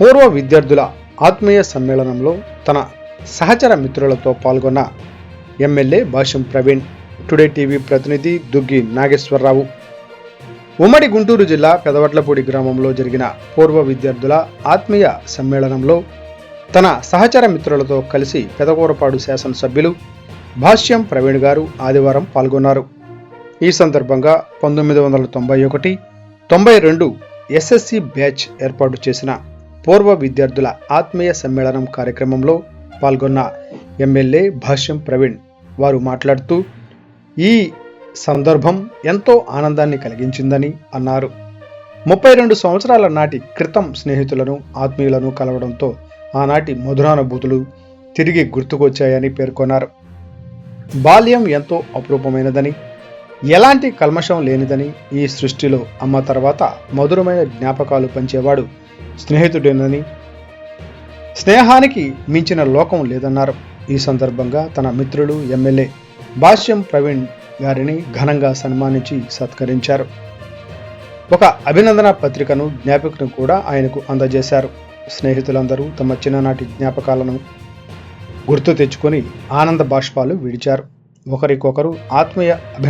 పూర్వ విద్యార్థుల ఆత్మీయ సమ్మేళనంలో తన సహచర మిత్రులతో పాల్గొన్న MLA Bhashyam Praveen today TV ప్రతినిధి దుగ్గి నాగేశ్వరరావు. ఉమ్మడి గుంటూరు జిల్లా పెదవట్లపూడి గ్రామంలో జరిగిన పూర్వ విద్యార్థుల ఆత్మీయ సమ్మేళనంలో తన సహచర మిత్రులతో కలిసి పెదకూరపాడు శాసనసభ్యులు భాష్యం ప్రవీణ్ గారు ఆదివారం పాల్గొన్నారు. ఈ సందర్భంగా పంతొమ్మిది వందల తొంభై ఒకటి తొంభై రెండు ఎస్ఎస్సి బ్యాచ్ ఏర్పాటు చేసిన పూర్వ విద్యార్థుల ఆత్మీయ సమ్మేళనం కార్యక్రమంలో పాల్గొన్న ఎమ్మెల్యే భాష్యం ప్రవీణ్. వారు మాట్లాడుతూ ఈ సందర్భం ఎంతో ఆనందాన్ని కలిగించిందని అన్నారు. ముప్పై రెండు సంవత్సరాల నాటి క్రితం స్నేహితులను ఆత్మీయులను కలవడంతో ఆనాటి మధురానుభూతులు తిరిగి గుర్తుకొచ్చాయని పేర్కొన్నారు. బాల్యం ఎంతో అపురూపమైనదని ఎలాంటి కల్మషం లేనిదని ఈ సృష్టిలో అమ్మ తర్వాత మధురమైన జ్ఞాపకాలు పంచేవాడు స్నేహితుడేనని? స్నేహానికి మించిన లోకం లేదన్నారు. ఈ సందర్భంగా తన మిత్రులు ఎమ్మెల్యే భాష్యం ప్రవీణ్ గారిని ఘనంగా సన్మానించి సత్కరించారు. ఒక అభినందన పత్రికను జ్ఞాపికను కూడా ఆయనకు అందజేశారు. స్నేహితులందరూ తమ చిన్ననాటి జ్ఞాపకాలను గుర్తు తెచ్చుకొని ఆనంద బాష్పాలు విడిచారు. ఒకరికొకరు ఆత్మీయ అభి